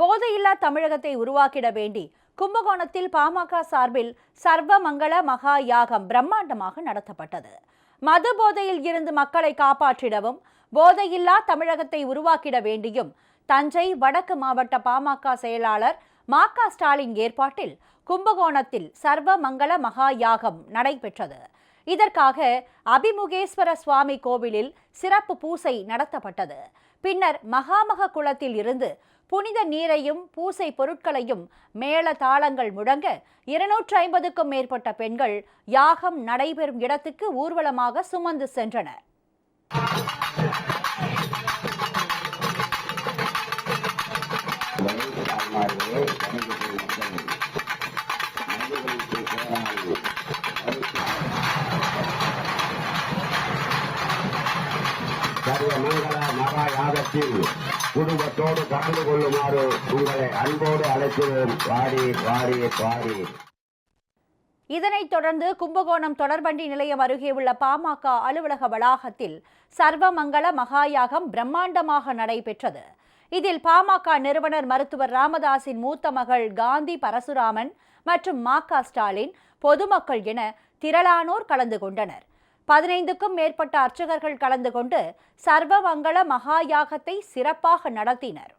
போதையில்லா தமிழகத்தை உருவாக்கிட வேண்டி கும்பகோணத்தில் பாமக சார்பில் சர்வமங்கள மகா யாகம் பிரம்மாண்டமாக நடத்தப்பட்டது. மது போதையில் இருந்து மக்களை காப்பாற்றிடவும் போதையில்லா தமிழகத்தை உருவாக்கிட வேண்டியும் தஞ்சை வடக்கு மாவட்ட பாமக செயலாளர் மா க ஸ்டாலின் ஏற்பாட்டில் கும்பகோணத்தில் சர்வமங்கள மகா யாகம் நடைபெற்றது. இதற்காக அபிமுகேஸ்வர சுவாமி கோவிலில் சிறப்பு பூசை நடத்தப்பட்டது. பின்னர் மகாமக குளத்தில் இருந்து புனித நீரையும் பூசை பொருட்களையும் மேள தாளங்கள் முழங்க இருநூற்று ஐம்பதுக்கும் மேற்பட்ட பெண்கள் யாகம் நடைபெறும் இடத்துக்கு ஊர்வலமாக சுமந்து சென்றனர். சர்வமங்கல மகா யாகத்தில் குடும்பத்தோடு கலந்து கொள்ளுமாறு உங்களை அன்போடு அழைக்கிறோம் வாடி வாடி வாடி. இதனைத் தொடர்ந்து கும்பகோணம் தொடர்வண்டி நிலையம் அருகே உள்ள பாமக அலுவலக வளாகத்தில் சர்வமங்கள மகாயாகம் பிரம்மாண்டமாக நடைபெற்றது. இதில் பாமக நிறுவனர் மருத்துவர் ராமதாஸின் மூத்த மகள் காந்தி பரசுராமன் மற்றும் மா க ஸ்டாலின் பொதுமக்கள் என திரளானோர் கலந்து கொண்டனர். பதினைந்துக்கும் மேற்பட்ட அர்ச்சகர்கள் கலந்து கொண்டு சர்வமங்கள மகாயாகத்தை சிறப்பாக நடத்தினர்.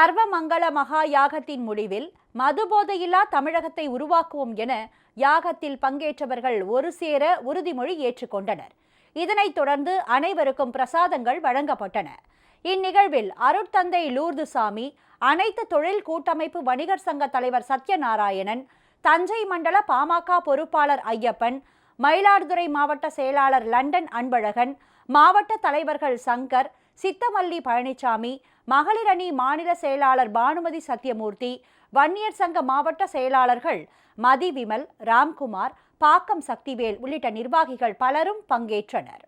சர்வமங்கள மகா யாகத்தின் முடிவில் மதுபோதையில்லா தமிழகத்தை உருவாக்குவோம் என யாகத்தில் பங்கேற்றவர்கள் ஒரு சேர உறுதிமொழி ஏற்றுக்கொண்டனர் இதனைத் தொடர்ந்து அனைவருக்கும் பிரசாதங்கள் வழங்கப்பட்டன. இந்நிகழ்வில் அருட்தந்தை லூர்துசாமி அனைத்து தொழில் கூட்டமைப்பு வணிகர் சங்க தலைவர் சத்யநாராயணன் தஞ்சை மண்டல பாமக பொறுப்பாளர் ஐயப்பன் மயிலாடுதுறை மாவட்ட செயலாளர் லண்டன் அன்பழகன் மாவட்ட தலைவர்கள் சங்கர் சித்தமல்லி பழனிசாமி மகளிர் அணி மாநில செயலாளர் பானுமதி சத்யமூர்த்தி வன்னியர் சங்க மாவட்ட செயலாளர்கள் மதி விமல் ராம்குமார் பாக்கம் சக்திவேல் உள்ளிட்ட நிர்வாகிகள் பலரும் பங்கேற்றனர்.